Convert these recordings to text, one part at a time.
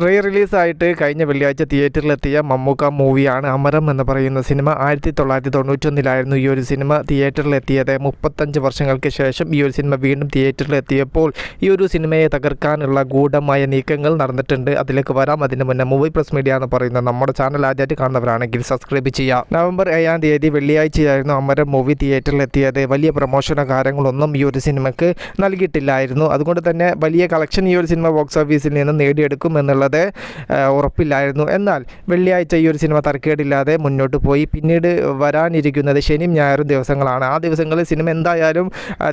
Re റിലീസായിട്ട് കഴിഞ്ഞ വെള്ളിയാഴ്ച തിയേറ്ററിലെത്തിയ മമ്മൂക്ക മൂവിയാണ് അമരം എന്ന് പറയുന്ന സിനിമ. ആയിരത്തി തൊള്ളായിരത്തി തൊണ്ണൂറ്റൊന്നിലായിരുന്നു ഈ ഒരു സിനിമ തിയേറ്ററിലെത്തിയത്. മുപ്പത്തഞ്ച് വർഷങ്ങൾക്ക് ശേഷം ഈ ഒരു സിനിമ വീണ്ടും തിയേറ്ററിലെത്തിയപ്പോൾ ഈ ഒരു സിനിമയെ തകർക്കാനുള്ള ഗൂഢമായ നീക്കങ്ങൾ നടന്നിട്ടുണ്ട്. അതിലേക്ക് വരാം. അതിന് മുന്നേ മൂവി പ്ലസ് മീഡിയ എന്ന് പറയുന്ന നമ്മുടെ ചാനൽ ആദ്യമായിട്ട് കാണുന്നവരാണെങ്കിൽ സബ്സ്ക്രൈബ് ചെയ്യാം നവംബർ ഏഴാം തീയതി വെള്ളിയാഴ്ചയായിരുന്നു അമരം മൂവി തിയേറ്ററിലെത്തിയത്. വലിയ പ്രമോഷനോ കാര്യങ്ങളൊന്നും ഈ ഒരു സിനിമയ്ക്ക് നൽകിയിട്ടില്ലായിരുന്നു. അതുകൊണ്ട് തന്നെ വലിയ കളക്ഷൻ ഈ ഒരു സിനിമ ബോക്സ് ഓഫീസിൽ നിന്ന് നേടിയെടുക്കും എന്നുള്ളത് ഉറപ്പില്ലായിരുന്നു. എന്നാൽ വെള്ളിയാഴ്ച ഈ ഒരു സിനിമ തർക്കേടില്ലാതെ മുന്നോട്ട് പോയി. പിന്നീട് വരാനിരിക്കുന്നത് ശനിയും ഞായറും ദിവസങ്ങളാണ്. ആ ദിവസങ്ങളിൽ സിനിമ എന്തായാലും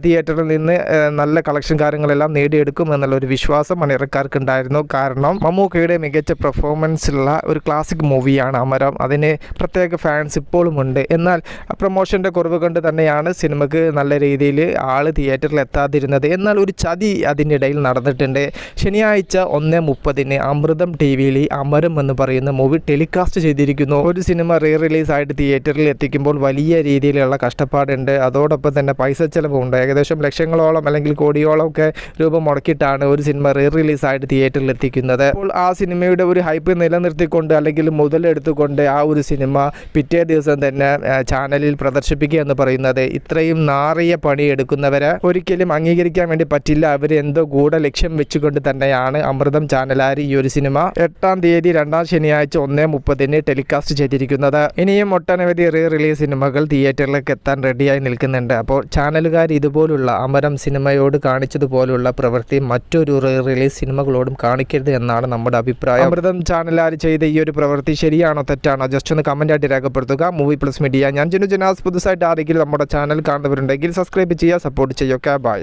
തിയേറ്ററിൽ നിന്ന് നല്ല കളക്ഷൻ കാര്യങ്ങളെല്ലാം നേടിയെടുക്കും എന്നുള്ളൊരു വിശ്വാസം മണിയറക്കാർക്കുണ്ടായിരുന്നു കാരണം മമ്മൂക്കയുടെ മികച്ച പെർഫോമൻസ് ഉള്ള ഒരു ക്ലാസിക് മൂവിയാണ് അമരം. അതിന് പ്രത്യേക ഫാൻസ് ഇപ്പോഴും ഉണ്ട്. എന്നാൽ പ്രൊമോഷന്റെ കുറവ് കൊണ്ട് തന്നെയാണ് സിനിമക്ക് നല്ല രീതിയിൽ ആൾ തിയേറ്ററിൽ എത്താതിരുന്നത് എന്നാൽ ഒരു ചതി അതിനിടയിൽ നടന്നിട്ടുണ്ട്. ശനിയാഴ്ച ഒന്ന് മുപ്പതിന് അമൃതം ടി വിയിൽ അമരം എന്ന് പറയുന്ന മൂവി ടെലികാസ്റ്റ് ചെയ്തിരിക്കുന്നു. ഒരു സിനിമ റീ റിലീസ് ആയിട്ട് തിയേറ്ററിൽ എത്തിക്കുമ്പോൾ വലിയ രീതിയിലുള്ള കഷ്ടപ്പാടുണ്ട്. അതോടൊപ്പം തന്നെ പൈസ ചിലവുണ്ട്. ഏകദേശം ലക്ഷങ്ങളോളം അല്ലെങ്കിൽ കോടിയോളം ഒക്കെ രൂപ മുടക്കിയിട്ടാണ് ഒരു സിനിമ റീ റിലീസ് ആയിട്ട് തിയേറ്ററിൽ എത്തിക്കുന്നത്. അപ്പോൾ ആ സിനിമയുടെ ഒരു ഹൈപ്പ് നിലനിർത്തിക്കൊണ്ട് അല്ലെങ്കിൽ മുതലെടുത്തുകൊണ്ട് ആ ഒരു സിനിമ പിറ്റേ ദിവസം തന്നെ ചാനലിൽ പ്രദർശിപ്പിക്കുക എന്ന് പറയുന്നത് ഇത്രയും നാറിയ പണി എടുക്കുന്നവരെ ഒരിക്കലും അംഗീകരിക്കാൻ വേണ്ടി പറ്റില്ല. അവർ എന്തോ ഗൂഢ ലക്ഷ്യം വെച്ചുകൊണ്ട് തന്നെയാണ് അമൃതം ചാനലാർ ഈ സിനിമ എട്ടാം തീയതി രണ്ടാം ശനിയാഴ്ച ഒന്നേ മുപ്പതിന് ടെലികാസ്റ്റ് ചെയ്തിരിക്കുന്നത്. ഇനിയും ഒട്ടനവധി റീ റിലീസ് സിനിമകൾ തിയേറ്ററിലേക്ക് എത്താൻ റെഡിയായി നിൽക്കുന്നുണ്ട്. അപ്പോൾ ചാനലുകാർ ഇതുപോലുള്ള അമരം സിനിമയോട് കാണിച്ചതുപോലുള്ള പ്രവൃത്തി മറ്റൊരു റീ റിലീസ് സിനിമകളോടും കാണിക്കരുത് എന്നാണ് നമ്മുടെ അഭിപ്രായം. അമൃതം ചാനലാർ ചെയ്ത ഈ ഒരു പ്രവൃത്തി ശരിയാണോ തെറ്റാണോ? ജസ്റ്റ് ഒന്ന് കമന്റ് ആയിട്ട് രേഖപ്പെടുത്തുക. മൂവി പ്ലസ് മീഡിയ ഞാൻ ജിനു ജനാസ്. പുതുസായിട്ട് ആരെങ്കിലും നമ്മുടെ ചാനൽ കാണുന്നവരുണ്ടെങ്കിൽ സബ്സ്ക്രൈബ് ചെയ്യുക സപ്പോർട്ട് ചെയ്യുക. ബൈ